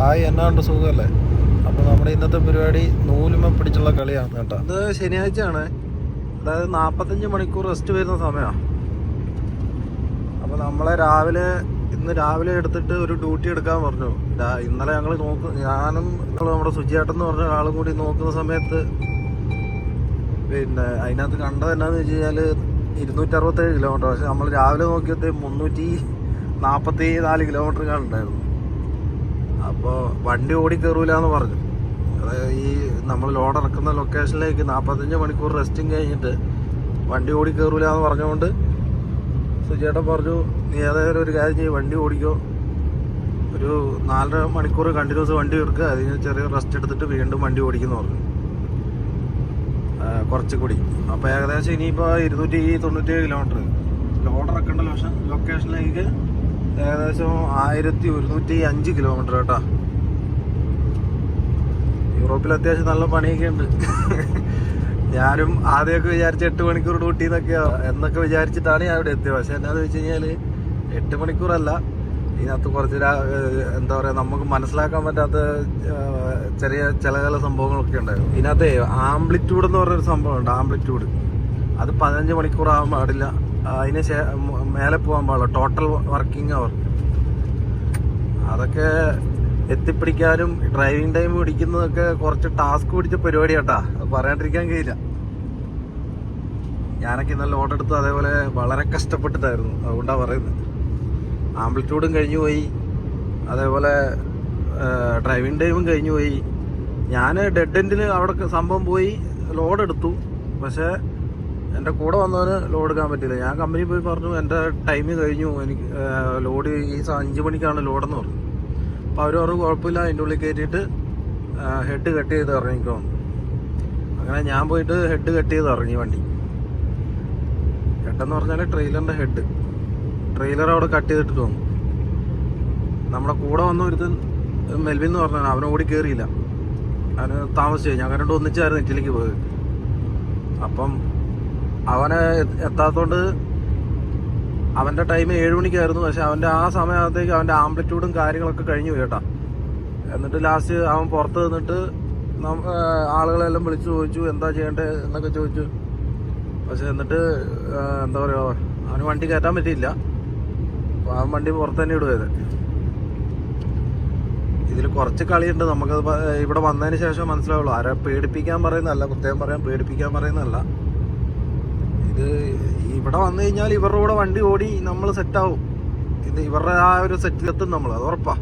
Hi എന്നാണ്ട് സുഖമല്ലേ? അപ്പോൾ നമ്മുടെ ഇന്നത്തെ പരിപാടി നൂലുമ പിടിച്ചുള്ള കളിയാണ് കേട്ടോ. ഇത് ശനിയാഴ്ചയാണ്. അതായത് നാൽപ്പത്തഞ്ച് മണിക്കൂർ റെസ്റ്റ് വരുന്ന സമയമാണ് അപ്പോൾ നമ്മളെ രാവിലെ ഇന്ന് രാവിലെ എടുത്തിട്ട് ഒരു ഡ്യൂട്ടി എടുക്കാൻ പറഞ്ഞു. ഇന്നലെ ഞങ്ങൾ നോക്ക് ഞാനും നമ്മുടെ സുജിയേട്ടൻ എന്ന് പറഞ്ഞ ആളും കൂടി നോക്കുന്ന സമയത്ത് പിന്നെ അതിനകത്ത് കണ്ടത് എന്നാന്ന് വെച്ച് കഴിഞ്ഞാൽ ഇരുന്നൂറ്ററുപത്തേഴ് കിലോമീറ്റർ പക്ഷെ നമ്മൾ രാവിലെ നോക്കിയത് മുന്നൂറ്റി നാൽപ്പത്തി നാല് കിലോമീറ്റർ കാണുണ്ടായിരുന്നു അപ്പോൾ വണ്ടി ഓടി കയറൂല എന്ന് പറഞ്ഞു. അതായത് ഈ നമ്മൾ ലോഡ് ഇറക്കുന്ന ലൊക്കേഷനിലേക്ക് നാൽപ്പത്തഞ്ച് മണിക്കൂർ റെസ്റ്റിംഗ് കഴിഞ്ഞിട്ട് വണ്ടി ഓടി കയറൂല എന്ന് പറഞ്ഞുകൊണ്ട് സുചേട്ടൻ പറഞ്ഞു നീ ഏതായാലും ഒരു കാര്യം ചെയ്യും വണ്ടി ഓടിക്കോ. ഒരു നാലര മണിക്കൂർ കണ്ടിന്യൂസ് വണ്ടി എടുക്കുക അതിന് ചെറിയ റെസ്റ്റ് എടുത്തിട്ട് വീണ്ടും വണ്ടി ഓടിക്കുന്നു പറഞ്ഞു. കുറച്ച് കൂടി. അപ്പോൾ ഏകദേശം ഇനിയിപ്പോൾ ഇരുന്നൂറ്റി തൊണ്ണൂറ്റേഴ് കിലോമീറ്റർ ലോഡ് ഇറക്കേണ്ട ലൊക്കേഷനിലേക്ക് ഏകദേശം ആയിരത്തി ഒരുന്നൂറ്റി അഞ്ച് കിലോമീറ്റർ കേട്ടോ യൂറോപ്പിൽ അത്യാവശ്യം നല്ല പണിയൊക്കെ ഉണ്ട്. ഞാനും ആദ്യമൊക്കെ വിചാരിച്ച എട്ട് മണിക്കൂർ ഡ്യൂട്ടി എന്നൊക്കെ എന്നൊക്കെ വിചാരിച്ചിട്ടാണ് ഞാൻ ഇവിടെ എത്തിയത്. പക്ഷെ എന്നാന്ന് വെച്ച് കഴിഞ്ഞാൽ എട്ട് മണിക്കൂറല്ല. ഇതിനകത്ത് കുറച്ച് എന്താ പറയുക നമുക്ക് മനസ്സിലാക്കാൻ പറ്റാത്ത ചെറിയ ചില ചില സംഭവങ്ങളൊക്കെ ഉണ്ടായിരുന്നു. ഇതിനകത്ത് ആംപ്ലിറ്റ്യൂഡ് എന്ന് പറഞ്ഞൊരു സംഭവമുണ്ട് ആംപ്ലിറ്റ്യൂഡ്. അത് പതിനഞ്ച് മണിക്കൂർ ആവാൻ പാടില്ല. അതിന് മേലെ പോകാൻ പാടില്ല. ടോട്ടൽ വർക്കിംഗ് അവർ അതൊക്കെ എത്തിപ്പിടിക്കാനും ഡ്രൈവിംഗ് ടൈം പിടിക്കുന്നതൊക്കെ കുറച്ച് ടാസ്ക് പിടിച്ച പരിപാടി കേട്ടാ അത് പറയാണ്ടിരിക്കാൻ കഴിയില്ല. ഞാനൊക്കെ ഇന്നലെ ലോഡ് എടുത്ത് അതേപോലെ വളരെ കഷ്ടപ്പെട്ടിട്ടായിരുന്നു. അതുകൊണ്ടാണ് പറയുന്നത് ആംപ്ലിറ്റ്യൂഡും കഴിഞ്ഞു പോയി. അതേപോലെ ഡ്രൈവിംഗ് ടൈമും കഴിഞ്ഞു പോയി. ഞാൻ ഡെഡ് എൻഡിൽ അവിടെ സംഭവം പോയി. ലോഡ് എടുത്തു. പക്ഷേ എന്റെ കൂടെ വന്നവന് ലോഡ് എടുക്കാൻ പറ്റില്ല ഞാൻ കമ്പനി പോയി പറഞ്ഞു എന്റെ ടൈം കഴിഞ്ഞു. എനിക്ക് ലോഡ് ഈ അഞ്ച് മണിക്കാണ് ലോഡെന്ന് പറഞ്ഞു. അപ്പോൾ അവർ പറഞ്ഞു കുഴപ്പമില്ല അതിന്റെ ഉള്ളിൽ കയറ്റിയിട്ട് ഹെഡ് കട്ട് ചെയ്ത് ഇറങ്ങിക്കോ. അങ്ങനെ ഞാൻ പോയിട്ട് ഹെഡ് കട്ട് ചെയ്ത് ഇറങ്ങി വണ്ടി. ഹെഡെന്ന് പറഞ്ഞാൽ ട്രെയിലറിന്റെ ഹെഡ് ട്രെയിലർ അവിടെ കട്ട് ചെയ്തിട്ട് വന്നു. നമ്മുടെ കൂടെ വന്ന ഒരുത്തൻ മെൽവിൻ എന്ന് പറഞ്ഞാൽ അവനെ ഓടി കയറിയില്ല അവന് താമസിച്ചു. ഞാൻ രണ്ടും ഒന്നിച്ചായിരുന്നു ഇറ്റലിക്ക് പോയത്. അപ്പം അവനെ എത്താത്തോണ്ട് അവന്റെ ടൈം ഏഴ് മണിക്കായിരുന്നു. പക്ഷെ അവന്റെ ആ സമയത്തേക്ക് അവന്റെ ആംപ്ലിറ്റ്യൂഡും കാര്യങ്ങളൊക്കെ കഴിഞ്ഞു കേട്ടാ. എന്നിട്ട് ലാസ്റ്റ് അവൻ പുറത്ത് നിന്നിട്ട് ആളുകളെല്ലാം വിളിച്ചു ചോദിച്ചു എന്താ ചെയ്യേണ്ടത് എന്നൊക്കെ ചോദിച്ചു. പക്ഷെ എന്നിട്ട് എന്താ പറയുക അവന് വണ്ടി കയറ്റാൻ പറ്റിയില്ല. അപ്പോൾ അവൻ വണ്ടി പുറത്ത് തന്നെ ഇടുവത് ഇതിൽ കുറച്ച് കളിയുണ്ട്. നമുക്ക് ഇവിടെ വന്നതിന് ശേഷം മനസ്സിലാവുള്ളൂ. ആരെ പേടിപ്പിക്കാൻ പറയുന്നതല്ല പ്രത്യേകം പറയാൻ പേടിപ്പിക്കാൻ പറയുന്നതല്ല. ഇവിടെ വന്നു കഴിഞ്ഞാൽ ഇവരുടെ കൂടെ വണ്ടി ഓടി നമ്മൾ സെറ്റാവും ഇത് ഇവരുടെ ആ ഒരു സെറ്റിലെത്തും നമ്മൾ അത് ഉറപ്പാ.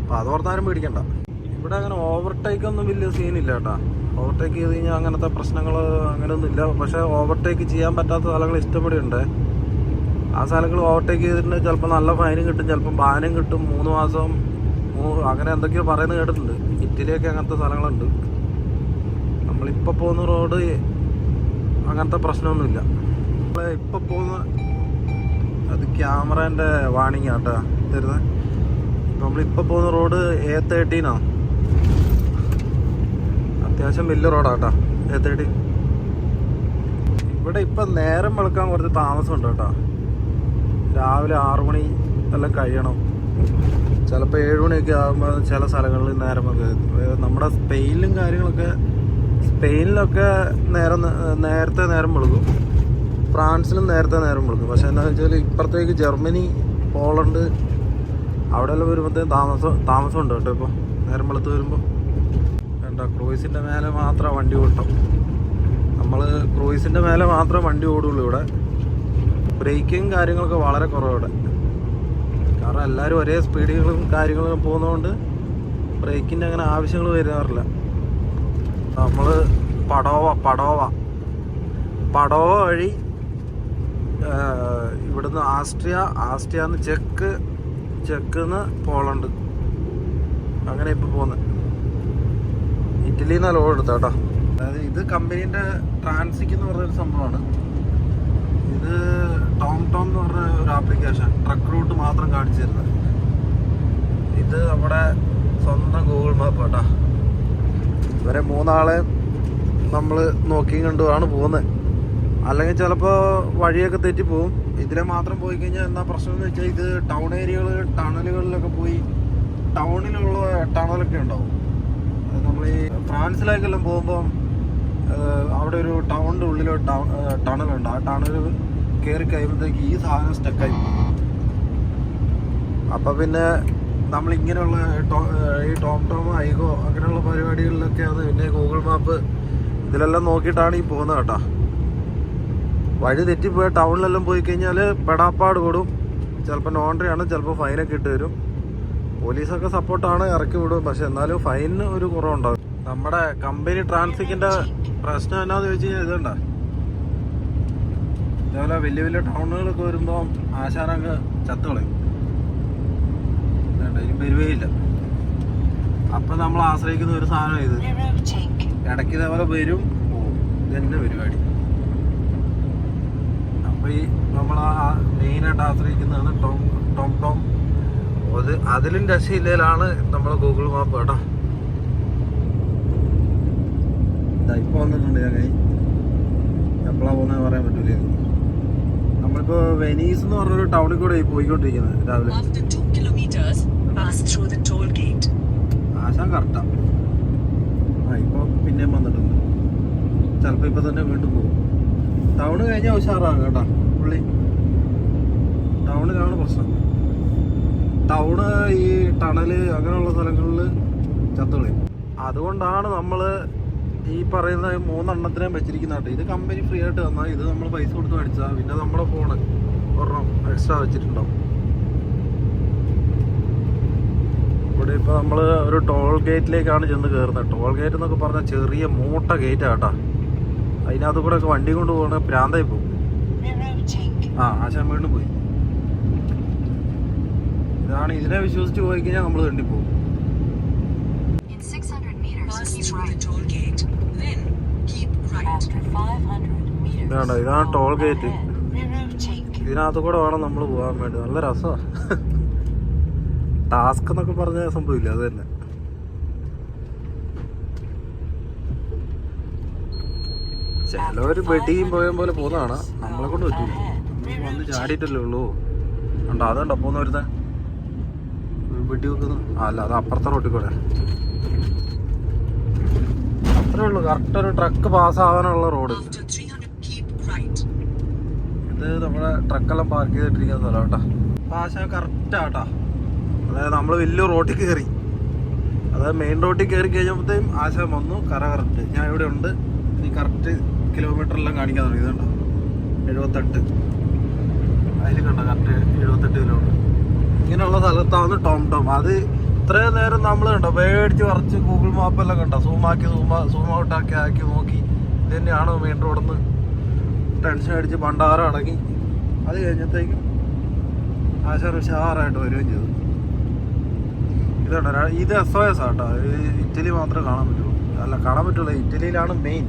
അപ്പം അത് ഓർത്താരും പേടിക്കണ്ട. ഇവിടെ അങ്ങനെ ഓവർടേക്ക് ഒന്നും വലിയ സീനില്ല കേട്ടാ. ഓവർടേക്ക് ചെയ്ത് കഴിഞ്ഞാൽ അങ്ങനത്തെ പ്രശ്നങ്ങൾ അങ്ങനെയൊന്നും ഇല്ല. പക്ഷെ ഓവർടേക്ക് ചെയ്യാൻ പറ്റാത്ത സ്ഥലങ്ങൾ ഇഷ്ടപ്പെടുന്നുണ്ട്. ആ സ്ഥലങ്ങൾ ഓവർടേക്ക് ചെയ്തിട്ടുണ്ടെങ്കിൽ ചിലപ്പോൾ നല്ല ഫൈനും കിട്ടും ചിലപ്പോൾ ബാനും കിട്ടും. മൂന്ന് മാസം അങ്ങനെ എന്തൊക്കെയോ പറയുന്നത് കേട്ടിട്ടുണ്ട്. ഇറ്റലിയൊക്കെ അങ്ങനത്തെ സ്ഥലങ്ങളുണ്ട്. നമ്മളിപ്പോൾ പോകുന്ന റോഡ് അങ്ങനത്തെ പ്രശ്നമൊന്നുമില്ല. നമ്മൾ ഇപ്പൊ പോകുന്ന അത് ക്യാമറേന്റെ വാണിംഗ് ആട്ടാ തരുന്നത് നമ്മളിപ്പോ പോകുന്ന റോഡ് എ തേർട്ടീനാ അത്യാവശ്യം വലിയ റോഡാട്ടാ എ തേർട്ടീൻ ഇവിടെ ഇപ്പൊ നേരം വെളുക്കാൻ കുറച്ച് താമസമുണ്ട് കേട്ടോ. രാവിലെ ആറു മണി എല്ലാം കഴിയണം. ചിലപ്പോൾ ഏഴ് മണിയൊക്കെ ആകുമ്പോൾ ചില സ്ഥലങ്ങളിൽ നേരം നമ്മുടെ സ്പെയിലും കാര്യങ്ങളൊക്കെ സ്പെയിനിലൊക്കെ നേരം നേരത്തെ നേരം വെളുക്കും ഫ്രാൻസിലും നേരത്തെ നേരം വെളുക്കും പക്ഷേ എന്താണെന്ന് വെച്ചാൽ ഇപ്പുറത്തേക്ക് ജർമ്മനി പോളണ്ട് അവിടെയെല്ലാം വരുമ്പോഴത്തേക്കും താമസം താമസമുണ്ട് കേട്ടോ ഇപ്പോൾ നേരം വെളുത്ത് വരുമ്പോൾ വേണ്ട ക്രൂയിസിന്റെ മേലെ മാത്രം വണ്ടി ഓട്ടം. നമ്മൾ ക്രൂയിസിന്റെ മേലെ മാത്രം വണ്ടി ഓടുള്ളൂ ഇവിടെ. ബ്രേക്കിങ് കാര്യങ്ങളൊക്കെ വളരെ കുറവിടെ കാരണം എല്ലാവരും ഒരേ സ്പീഡുകളും കാര്യങ്ങളും പോകുന്നതുകൊണ്ട് ബ്രേക്കിന്റെ അങ്ങനെ ആവശ്യങ്ങൾ വരാറില്ല നമ്മൾ പടോവ പടോവ. പടോവ വഴി ഇവിടുന്ന് ആസ്ട്രിയ ആസ്ട്രിയന്ന് ചെക്ക് ചെക്കിന്ന് പോളണ്ട്. അങ്ങനെ ഇപ്പൊ പോകുന്നത് ഇറ്റലിയിൽ നിന്ന് ലോഡ് കേട്ടോ അതായത് ഇത് കമ്പനീന്റെ ട്രാൻസിക് എന്ന് പറഞ്ഞൊരു സംഭവമാണ് ഇത് ടോം ടോം എന്ന് പറഞ്ഞ ഒരു ആപ്ലിക്കേഷൻ ട്രക്ക് റൂട്ട് മാത്രം കാണിച്ചു തരുന്നത്. ഇത് നമ്മുടെ സ്വന്തം ഗൂഗിൾ മാപ്പ് കേട്ടോ ഇവരെ മൂന്നാളെ നമ്മൾ നോക്കിയും കണ്ടുമാണ് പോകുന്നത് അല്ലെങ്കിൽ ചിലപ്പോൾ വഴിയൊക്കെ തെറ്റി പോകും ഇതിലെ മാത്രം പോയി കഴിഞ്ഞാൽ എന്താ പ്രശ്നം എന്ന് വെച്ചാൽ ഇത് ടൗൺ ഏരിയകൾ ടണലുകളിലൊക്കെ പോയി ടൗണിലുള്ള ടണലൊക്കെ ഉണ്ടാവും. നമ്മൾ ഈ ഫ്രാൻസിലേക്കെല്ലാം പോകുമ്പോൾ അവിടെ ഒരു ടൗണിന്റെ ഉള്ളിൽ ടൗ ടണലുണ്ട് ആ ടണൽ കയറി കഴിയുമ്പോഴത്തേക്ക് ഈ സാധനം സ്റ്റക്കായി അപ്പം പിന്നെ നമ്മൾ ഇങ്ങനെയുള്ള ഈ ടോം ടോം ഐഗോ അങ്ങനെയുള്ള പരിപാടികളിലൊക്കെയാണ് പിന്നെ ഗൂഗിൾ മാപ്പ് ഇതിലെല്ലാം നോക്കിയിട്ടാണ് ഈ പോകുന്നത് കേട്ടോ. വഴി തെറ്റിപ്പോയ ടൗണിലെല്ലാം പോയി കഴിഞ്ഞാൽ പെടാപ്പാട് കൂടും. ചിലപ്പോൾ നോൺട്രി ആണ് ചിലപ്പോൾ ഫൈനൊക്കെ ഇട്ട് തരും. പോലീസൊക്കെ സപ്പോർട്ടാണ് ഇറക്കി വിടും. പക്ഷെ എന്നാലും ഫൈനിന് ഒരു കുറവുണ്ടാവും. നമ്മുടെ കമ്പനി ട്രാൻസിക്കിന്റെ പ്രശ്നം എന്നാന്ന് ചോദിച്ചു കഴിഞ്ഞാൽ ഇതുണ്ട? ഇതേപോലെ വലിയ വലിയ ടൗണുകളൊക്കെ വരുമ്പോൾ ആശാനങ്ങ് ചത്തുകളയും. വേണ്ട ഇനി വരുവേയില്ല അപ്പം നമ്മൾ ആശ്രയിക്കുന്ന ഒരു സാധനം ഇത്. ഇടയ്ക്ക് ഇതേപോലെ വരും. ഇതെന്നെ പരിപാടി. അപ്പൊ ഈ നമ്മൾ ആ മെയിനായിട്ട് ആശ്രയിക്കുന്നതാണ് ടോം ടോം ടോം. അത് അതിലും രക്ഷയില്ലാണ് നമ്മൾ ഗൂഗിൾ മാപ്പ് കേട്ടോ. ഇപ്പൊ വന്നിട്ടുണ്ട് ഞാൻ എപ്പോഴാ പോകുന്നത് പറയാൻ പറ്റൂല നമ്മളിപ്പോ വെനീസ് എന്ന് പറഞ്ഞൊരു ടൗണിൽ കൂടെ പോയിക്കൊണ്ടിരിക്കുന്നത് രാവിലെ. Pass through the toll gate. ആശാൻ കറക്റ്റാ ആ. ഇപ്പൊ പിന്നെയും വന്നിട്ടുണ്ട്. ചിലപ്പോ ഇപ്പൊ തന്നെ വീണ്ടും പോകും. ടൗണ് കഴിഞ്ഞാൽ ഉഷാറാണ് കേട്ടാ പുള്ളി. ടൗണിലാണ് പ്രശ്നം. ടൗണ് ഈ ടണൽ അങ്ങനെയുള്ള സ്ഥലങ്ങളിൽ ചത്തുകളയും അതുകൊണ്ടാണ് നമ്മൾ ഈ പറയുന്ന മൂന്നെണ്ണത്തിനെ വെച്ചിരിക്കുന്ന കേട്ടോ. ഇത് കമ്പനി ഫ്രീ ആയിട്ട് തന്നാൽ ഇത് നമ്മൾ പൈസ കൊടുത്ത് മേടിച്ചാൽ പിന്നെ നമ്മുടെ ഫോണ് ഒരെണ്ണം എക്സ്ട്രാ വെച്ചിട്ടുണ്ടാവും. ഇപ്പോൾ നമ്മൾ ഒരു ടോൾ ഗേറ്റിലേക്കാണ് ചെന്ന് കയറുന്നത് ടോൾ ഗേറ്റ് എന്നൊക്കെ പറഞ്ഞാൽ ചെറിയ മൂട്ട ഗേറ്റ് ആട്ടാ അതിനകത്ത് കൂടെ ഒക്കെ വണ്ടി കൊണ്ട് പോകണ പ്രാന്തായി പോകും ആ ആശാൻ വീണ്ടും പോയി. ഇതാണ് ഇതിനെ വിശ്വസിച്ച് പോയി കഴിഞ്ഞാൽ നമ്മൾ തണ്ടി പോകും In 600 meters, keep through the toll gate. Then keep right. After 500 meters, ഇതാണ്ടോ ഇതാണ് ടോൾ ഗേറ്റ്. ഇതിനകത്ത് കൂടെ വേണം നമ്മൾ പോകാൻ വേണ്ടി. നല്ല രസമാണ് ടാസ്ക് എന്നൊക്കെ പറഞ്ഞ സംഭവമില്ല അത് തന്നെ. ചിലവര് വെടിയും പോയ പോലെ പോകുന്നതാണ്. നമ്മളെ കൊണ്ട് പറ്റൂല. നമ്മൾ വന്ന് ചാടിയിട്ടല്ലേ ഉള്ളൂ. ഉണ്ടോ അതുണ്ടോ പോകുന്ന വരുന്ന വെടി വെക്കുന്നു അല്ല അത് അപ്പുറത്തെ റോട്ടിൽ കൂടെ. അത്രേ ഉള്ളൂ. കറക്റ്റ് ഒരു ട്രക്ക് പാസ്സാവാനുള്ള റോഡ് After 300, keep right. ഇത് നമ്മുടെ ട്രക്കെല്ലാം പാർക്ക് ചെയ്തിട്ടിരിക്കുന്ന സ്ഥലം കേട്ടോ. പാശ കറക്റ്റ് ആട്ടാ അതായത് നമ്മൾ വലിയ റോട്ടിൽ കയറി. അതായത് മെയിൻ റോട്ടിൽ കയറി കഴിഞ്ഞപ്പോഴത്തേക്കും ആശ വന്നു കര കറക്റ്റ്. ഞാൻ ഇവിടെ ഉണ്ട്. ഇനി കറക്റ്റ് കിലോമീറ്റർ എല്ലാം കാണിക്കാൻ തുടങ്ങി. ഇതുണ്ടോ? എഴുപത്തെട്ട്. അതിൽ കണ്ടോ? കറക്റ്റ് എഴുപത്തെട്ട് കിലോമീറ്റർ ഇങ്ങനെയുള്ള സ്ഥലത്താണ് ടോം ടോം. അത് ഇത്രയും നേരം നമ്മൾ കണ്ടോ? പേടിച്ച് പറിച്ച് ഗൂഗിൾ മാപ്പെല്ലാം കണ്ടോ? സൂമാക്കി സൂമ സൂം ഔട്ടാക്കി ആക്കി നോക്കി. ഇത് തന്നെയാണ് മെയിൻ റോഡിൽ ടെൻഷൻ അടിച്ച് പണ്ടാരം അടങ്ങി. അത് കഴിഞ്ഞത്തേക്കും ആശാൻ ഉഷാറായിട്ട് വരികയും ചെയ്തു. ഇതാണ് ഇത് S O S auto. Italy മാത്രമേ കാണാൻ പറ്റുള്ളൂ അല്ല കാണാൻ പറ്റുള്ളൂ. ഇറ്റലിയിലാണ് മെയിൻ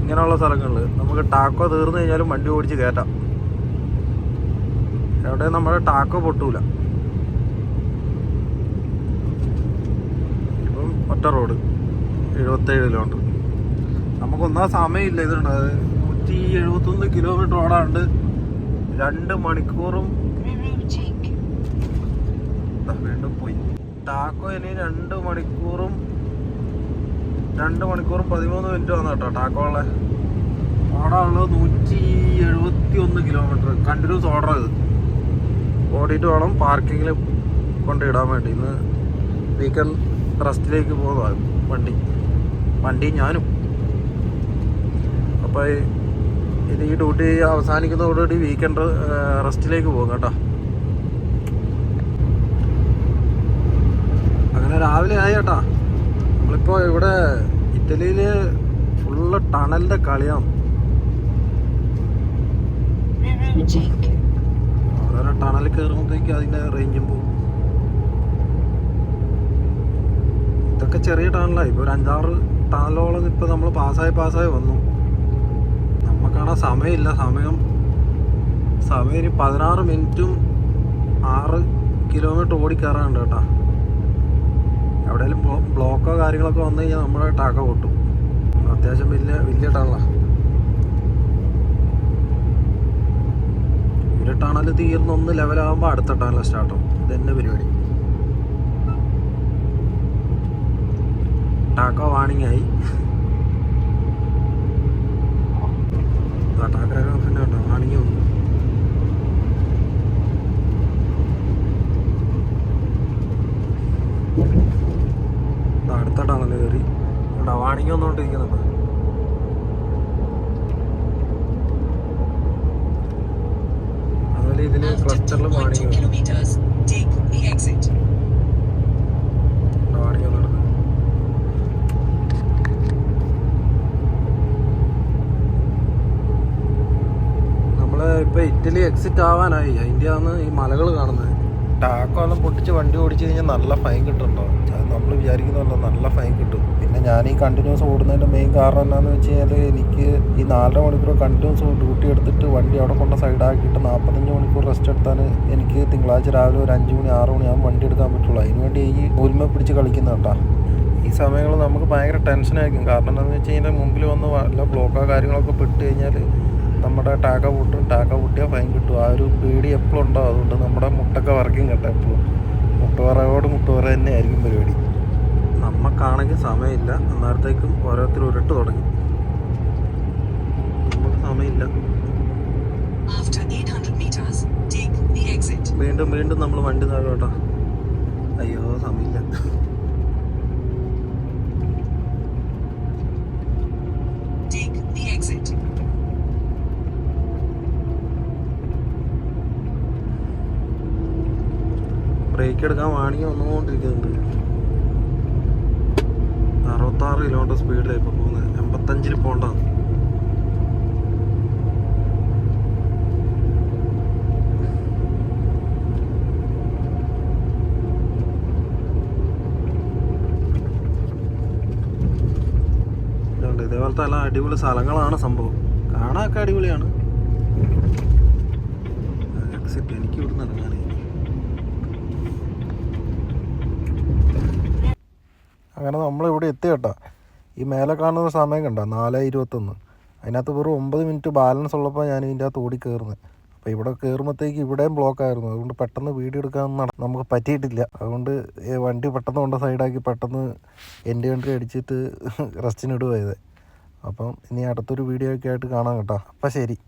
ഇങ്ങനെയുള്ള സ്ഥലങ്ങളിൽ നമുക്ക് ടാക്കോ തീർന്നു കഴിഞ്ഞാലും വണ്ടി ഓടിച്ച് കയറ്റാം. എവിടെ നമ്മുടെ ടാക്കോ പൊട്ടൂല. ഇപ്പം ഒറ്റ റോഡ്. എഴുപത്തേഴ് കിലോമീറ്റർ നമുക്കൊന്നാ സമയമില്ല. ഇതുണ്ട്? നൂറ്റി എഴുപത്തൊന്ന് കിലോമീറ്റർ ഓടാണ്ട് രണ്ട് മണിക്കൂറും വീണ്ടും പോയി. ടാക്കോ ഇനി രണ്ട് മണിക്കൂറും രണ്ട് മണിക്കൂറും പതിമൂന്ന് മിനിറ്റ് വന്നു കേട്ടോ ടാക്കോളെ. ഓടാനുള്ളത് നൂറ്റി എഴുപത്തി ഒന്ന് കിലോമീറ്റർ കണ്ടിന്യൂസ് ഓർഡർ ഇത് ഓടിയിട്ട് വേണം പാർക്കിങ്ങിൽ കൊണ്ടിടാൻ വേണ്ടി. ഇന്ന് വീക്കെൻഡ് റെസ്റ്റിലേക്ക് പോകുന്നതാണ് വണ്ടി. വണ്ടി ഞാനും. അപ്പോൾ ഇത് ഈ ഡ്യൂട്ടി അവസാനിക്കുന്നതോടുകൂടി വീക്കെൻഡ് റെസ്റ്റിലേക്ക് പോകും കേട്ടോ. അങ്ങനെ രാവിലെ ആയി കേട്ടാ. നമ്മളിപ്പോൾ ഇവിടെ ഇറ്റലിയിൽ ഫുള്ള് ടണലിന്റെ കളിയാണ്. ഓരോരോ ടണലിൽ കയറുമ്പോഴത്തേക്ക് അതിന്റെ റേഞ്ചും പോകും ഇതൊക്കെ ചെറിയ ടണലാണ് ഇപ്പോൾ ഒരു അഞ്ചാറ് ടണലോളം ഇപ്പോൾ നമ്മൾ പാസ്സായി പാസ്സായി വന്നു. നമുക്കാണാ സമയമില്ല. സമയം സമയം ഇനി പതിനാറ് മിനിറ്റും ആറ് കിലോമീറ്റർ ഓടി കയറാനുണ്ട് കേട്ടോ. എവിടെയെങ്കിലും ബ്ലോക്കോ കാര്യങ്ങളൊക്കെ വന്നു കഴിഞ്ഞാൽ നമ്മുടെ ടാക്ക പൊട്ടും. അത്യാവശ്യം വലിയ വലിയ ടണലാണ് ഒരു ടണൽ തീർന്ന് ഒന്ന് ലെവലാകുമ്പോൾ അടുത്ത ടണൽ സ്റ്റാർട്ടാവും ഇതന്നെ പരിപാടി. ടാക്ക വാണിംഗ് ആയി. ആ ടാക്ക പിന്നെ വാണിംഗ് വന്നു അടുത്തോട്ടാണല്ലോ കയറി ഇവിടെ വാണിങ്ങി വന്നുകൊണ്ടിരിക്കുന്നുണ്ട് അതുപോലെ ഇതിൽ ക്ലസ്റ്ററിൽ 2.2 warning kilometers, take the exit. Warning വന്നിട്ടുണ്ട് നമ്മൾ ഇപ്പൊ ഇറ്റലി എക്സിറ്റ് ആവാനായി. അതിന്റെ ആണ് ഈ മലകൾ കാണുന്നത്. ടാക്കോ എല്ലാം പൊട്ടിച്ച് വണ്ടി ഓടിച്ചു കഴിഞ്ഞാൽ നല്ല ഫൈൻ കിട്ടുന്നുണ്ടോ? നമ്മൾ വിചാരിക്കുന്നുണ്ടോ നല്ല ഫൈൻ കിട്ടും. പിന്നെ ഞാൻ ഈ കണ്ടിന്യൂസ് ഓടുന്നതിന്റെ മെയിൻ കാരണം എന്താണെന്ന് വെച്ച് കഴിഞ്ഞാൽ എനിക്ക് ഈ നാലര മണിക്കൂർ കണ്ടിന്യൂസ് ഡ്യൂട്ടി എടുത്തിട്ട് വണ്ടി അവിടെ കൊണ്ട് സൈഡാക്കിയിട്ട് നാൽപ്പത്തഞ്ച് മണിക്കൂർ റെസ്റ്റ് എടുത്താൽ എനിക്ക് തിങ്കളാഴ്ച രാവിലെ ഒരു അഞ്ച് മണി ആറ് മണി ആകുമ്പോൾ വണ്ടി എടുക്കാൻ പറ്റുള്ളൂ. അതിനുവേണ്ടി ഈ നൂൽമ പിടിച്ച് കളിക്കുന്ന കേട്ടാ ഈ സമയങ്ങളിൽ നമുക്ക് ഭയങ്കര ടെൻഷനായിരിക്കും കാരണം എന്താണെന്ന് വെച്ച് കഴിഞ്ഞാൽ മുമ്പിൽ വന്ന് വല്ല ബ്ലോക്കോ കാര്യങ്ങളൊക്കെ പെട്ട് കഴിഞ്ഞാൽ നമ്മുടെ ടാക്ക പൊട്ടും ടാക്ക പൊട്ടിയാൽ ഫൈൻ കിട്ടും. ആ ഒരു പേടി എപ്പോഴും ഉണ്ടാവും അതുകൊണ്ട് നമ്മുടെ മുട്ടൊക്കെ വർക്കും കേട്ടോ എപ്പോഴും മുട്ടുപറയോട് മുട്ടുപറ തന്നെ ആയിരിക്കും പരിപാടി. നമുക്കാണെങ്കിൽ സമയമില്ല. അന്നേരത്തേക്കും ഓരോരുത്തർ ഉരുട്ട് തുടങ്ങി. നമുക്ക് സമയമില്ല. After 800 meters, take the exit. വീണ്ടും വീണ്ടും നമ്മൾ വണ്ടി താഴോട്ടോ. അയ്യോ സമയമില്ല. ബ്രേക്ക് എടുക്കാൻ വാണി വന്നുകൊണ്ടിരിക്കുന്നുണ്ട്. അറുപത്താറ് കിലോമീറ്റർ സ്പീഡിലാണ് ഇപ്പോൾ പോകുന്നത് എൺപത്തഞ്ചിൽ പോകേണ്ടതാണ് ഇതേപോലത്തെ നല്ല അടിപൊളി സ്ഥലങ്ങളാണ് സംഭവം. കാണാനൊക്കെ അടിപൊളിയാണ്. എക്സിറ്റ് എനിക്ക് ഇവിടുന്ന് ഇറങ്ങാനേ. അങ്ങനെ നമ്മളിവിടെ എത്തി കേട്ടോ. ഈ മേലെ കാണുന്ന സമയം കണ്ടോ? നാല് ഇരുപത്തൊന്ന്. അതിനകത്ത് വെറും ഒമ്പത് മിനിറ്റ് ബാലൻസ് ഉള്ളപ്പോൾ ഞാൻ ഇതിന്റെ അകത്ത് ഓടി കയറുന്നത് അപ്പോൾ ഇവിടെ കയറുമ്പോഴത്തേക്ക് ഇവിടെയും ബ്ലോക്ക് ആയിരുന്നു. അതുകൊണ്ട് പെട്ടെന്ന് വീഡിയോ നട- നമുക്ക് പറ്റിയിട്ടില്ല. അതുകൊണ്ട് വണ്ടി പെട്ടെന്ന് കൊണ്ട് സൈഡാക്കി പെട്ടെന്ന് എന്റെ വണ്ടി അടിച്ചിട്ട് റെസ്റ്റിനിടുവായത് അപ്പം ഇനി അടുത്തൊരു വീഡിയോ ഒക്കെ ആയിട്ട് കാണാം കേട്ടോ. അപ്പം ശരി.